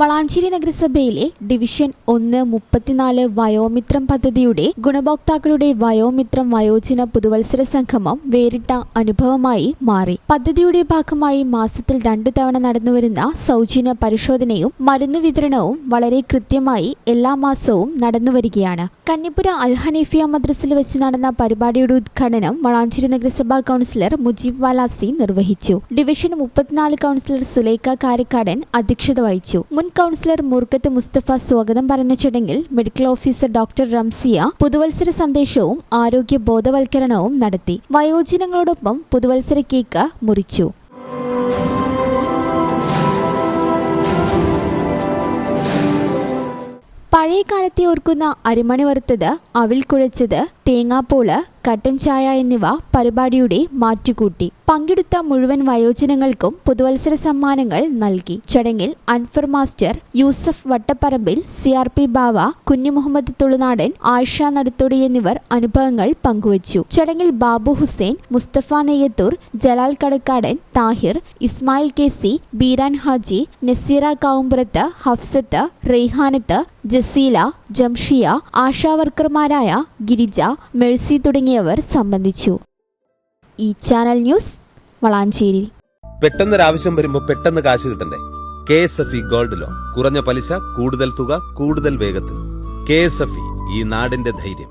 വളാഞ്ചേരി നഗരസഭയിലെ ഡിവിഷൻ ഒന്ന് മുപ്പത്തിനാല് വയോമിത്രം പദ്ധതിയുടെ ഗുണഭോക്താക്കളുടെ വയോമിത്രം വയോജന പുതുവത്സര സംഗമം വേറിട്ട അനുഭവമായി മാറി. പദ്ധതിയുടെ ഭാഗമായി മാസത്തിൽ രണ്ടു തവണ നടന്നുവരുന്ന സൗജന്യ പരിശോധനയും മരുന്ന് വിതരണവും വളരെ കൃത്യമായി എല്ലാ മാസവും നടന്നുവരികയാണ് കന്നിപ്പുര അൽഹനീഫിയ മദ്രസിൽ വെച്ച് നടന്ന പരിപാടിയുടെ ഉദ്ഘാടനം വളാഞ്ചേരി നഗരസഭാ കൗൺസിലർ മുജീബ് വാലാസി നിർവഹിച്ചു. ഡിവിഷൻ മുപ്പത്തിനാല് കൗൺസിലർ സുലേഖ കാരക്കാടൻ അധ്യക്ഷത വഹിച്ചു. മുൻ കൗൺസിലർ മുർക്കത്ത് മുസ്തഫ സ്വാഗതം പറഞ്ഞ ചടങ്ങിൽ മെഡിക്കൽ ഓഫീസർ ഡോക്ടർ റംസിയ പുതുവത്സര സന്ദേശവും ആരോഗ്യ ബോധവൽക്കരണവും നടത്തി. വയോജനങ്ങളോടൊപ്പം പുതുവത്സര കേക്ക് മുറിച്ചു. പഴയ കാലത്തെ ഓർക്കുന്ന അരിമണി വറുത്തത് അവിൽ കുഴച്ചത് തേങ്ങാപ്പോൾ കട്ടൻ ചായ എന്നിവ പരിപാടിയുടെ മാറ്റുകൂട്ടി. പങ്കെടുത്ത മുഴുവൻ വയോജനങ്ങൾക്കും പുതുവത്സര സമ്മാനങ്ങൾ നൽകി. ചടങ്ങിൽ Anfar master Yusuf Vattaparambil C R P Bava Kunjumuhammad Thulunadan Ayisha Naduthodi എന്നിവർ അനുഭവങ്ങൾ പങ്കുവച്ചു. ചടങ്ങിൽ ബാബു ഹുസൈൻ മുസ്തഫ നെയ്യത്തൂർ ജലാൽ കടക്കാടൻ താഹിർ ഇസ്മായിൽ കെ സി ബീരാൻ ഹാജി നസീറ കാവുമ്പുറത്ത് ഹഫ്സത്ത് റെയ്ഹാനത്ത് ജസീല ജംഷിയ ആശാവർക്കർമാരായ ഗിരിജ മെഴ്സി തുടങ്ങിയവർ സംബന്ധിച്ചു. ഈ ചാനൽ ന്യൂസ് വളാഞ്ചേരി. പെട്ടെന്നൊരാവശ്യം വരുമ്പോ പെട്ടെന്ന് കാശ് കിട്ടണ്ടേ? K S F E gold loan കുറഞ്ഞ പലിശ കൂടുതൽ തുക കൂടുതൽ വേഗത്തിൽ. കെ എസ് എഫ് ഇ ഈ നാടിന്റെ ധൈര്യം.